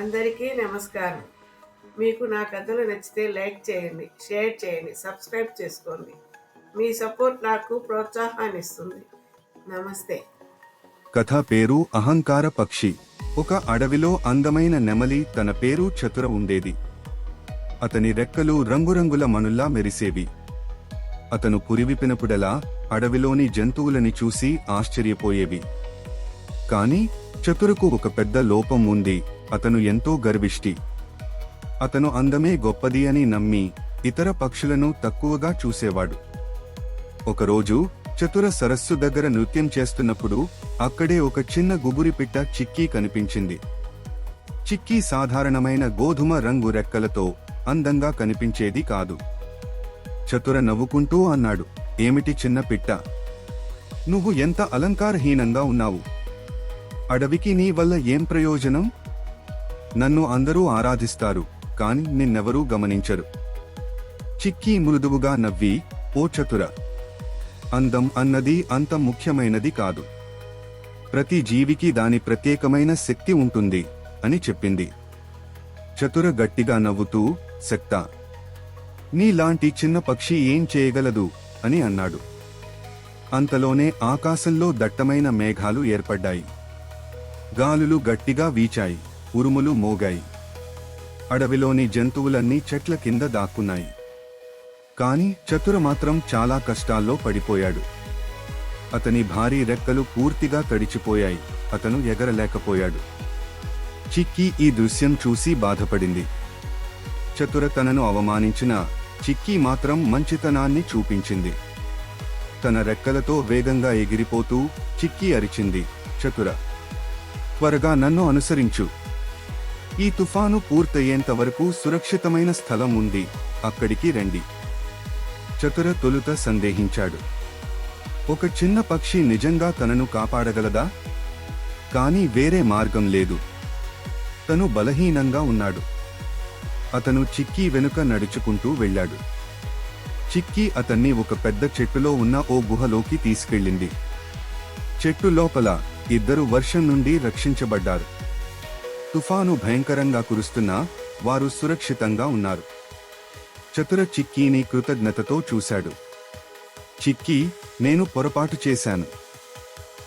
అందరికీ నమస్కారం. మీకు నా కథలు నచ్చితే లైక్ చేయండి షేర్ చేయండి సబ్స్క్రైబ్ చేసుకోండి. మీ సపోర్ట్ నాకు ప్రోత్సాహాన్ని ఇస్తుంది నమస్తే. కథ పేరు అహంకార పక్షి. ఒక అడవిలో అందమైన నెమలి తన పేరు చతుర ఉండేది. అతని రెక్కలు రంగురంగుల మనుల్లా మెరిసేవి. అతను పురివిపినప్పుడలా అడవిలోని జంతువులని చూసి ఆశ్చర్యపోయేవి. కానీ చతురకు ఒక పెద్ద లోపం ఉంది అతను ఎంతో గర్విష్టి. అతను అందమే గొప్పది అని నమ్మి ఇతర పక్షులను తక్కువగా చూసేవాడు. ఒకరోజు చతుర సరస్సు దగ్గర నృత్యం చేస్తున్నప్పుడు అక్కడే ఒక చిన్న గుబురి పిట్ట చిక్కీ కనిపించింది. చిక్కీ సాధారణమైన గోధుమ రంగు రెక్కలతో అందంగా కనిపించేది కాదు. చతుర నవ్వుకుంటూ అన్నాడు ఏమిటి చిన్న పిట్ట? నువ్వు ఎంత అలంకారహీనంగా ఉన్నావు. అడవికి నీ వల్ల ఏం ప్రయోజనం? నన్ను అందరూ ఆరాధిస్తారు కాని నిన్నెవరూ గమనించరు. చిక్కీ మృదువుగా నవ్వి ఓ చతుర! అందం అన్నది అంత ముఖ్యమైనది కాదు. ప్రతి జీవికి దాని ప్రత్యేకమైన శక్తి ఉంటుంది అని చెప్పింది. చతుర గట్టిగా నవ్వుతూ శక్త! నీలాంటి చిన్న పక్షి ఏం చేయగలదు? అని అన్నాడు. అంతలోనే ఆకాశంలో దట్టమైన మేఘాలు ఏర్పడ్డాయి. గాలులు గట్టిగా వీచాయి ఉరుములు మోగాయి. అడవిలోని జంతువులన్నీ చెట్ల కింద దాక్కున్నాయి. కాని చతుర మాత్రం చాలా కష్టాల్లో పడిపోయాడు. అతని భారీ రెక్కలు పూర్తిగా తడిచిపోయాయి అతను ఎగరలేకపోయాడు. చిక్కీ ఈ దృశ్యం చూసి బాధపడింది. చతుర తనను అవమానించిన చిక్కీ మాత్రం మంచితనాన్ని చూపించింది. తన రెక్కలతో వేగంగా ఎగిరిపోతూ చిక్కీ అరిచింది చతుర. త్వరగా నన్ను అనుసరించు. ఈ తుఫాను పూర్తయ్యేంత వరకు సురక్షితమైన స్థలం ఉంది అక్కడికి రండి. చతుర తొలుత సందేహించాడు. ఒక చిన్న పక్షి నిజంగా తనను కాపాడగలదా? కానీ వేరే మార్గం లేదు. తను బలహీనంగా ఉన్నాడు. అతను చిక్కీ వెనుక నడుచుకుంటూ వెళ్ళాడు. చిక్కీ అతన్ని ఒక పెద్ద చెట్టులో ఉన్న ఓ గుహలోకి తీసుకెళ్ళింది. చెట్టు లోపల ఇద్దరు వర్షం నుండి రక్షించబడ్డారు. తుఫాను భయంకరంగా కురుస్తున్నా వారు సురక్షితంగా ఉన్నారు. చతుర చిక్కీని కృతజ్ఞతతో చూశాడు. చిక్కీ నేను పొరపాటు చేశాను.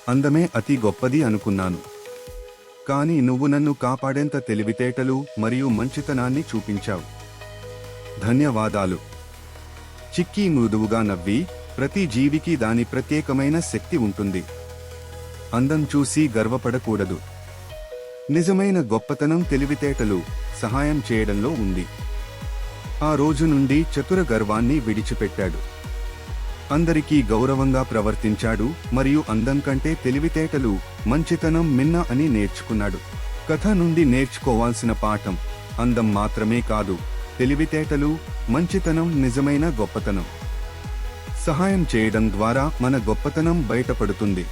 అందమే అతి గొప్పది అనుకున్నాను. కానీ నువ్వు నన్ను కాపాడేంత తెలివితేటలు మరియు మంచితనాన్ని చూపించావు. ధన్యవాదాలు. చిక్కీ మృదువుగా నవ్వి ప్రతి జీవికి దాని ప్రత్యేకమైన శక్తి ఉంటుంది. అందం చూసి గర్వపడకూడదు. నిజమైన గొప్పతనం తెలివితేటలు సహాయం చేయడంలో ఉంది. ఆ రోజు నుండి చతుర గర్వాన్ని విడిచిపెట్టాడు. అందరికీ గౌరవంగా ప్రవర్తించాడు మరియు అందం కంటే తెలివితేటలు మంచితనం మిన్న అని నేర్చుకున్నాడు. కథ నుండి నేర్చుకోవాల్సిన పాఠం అందం మాత్రమే కాదు తెలివితేటలు మంచితనం నిజమైన గొప్పతనం. సహాయం చేయడం ద్వారా మన గొప్పతనం బయటపడుతుంది.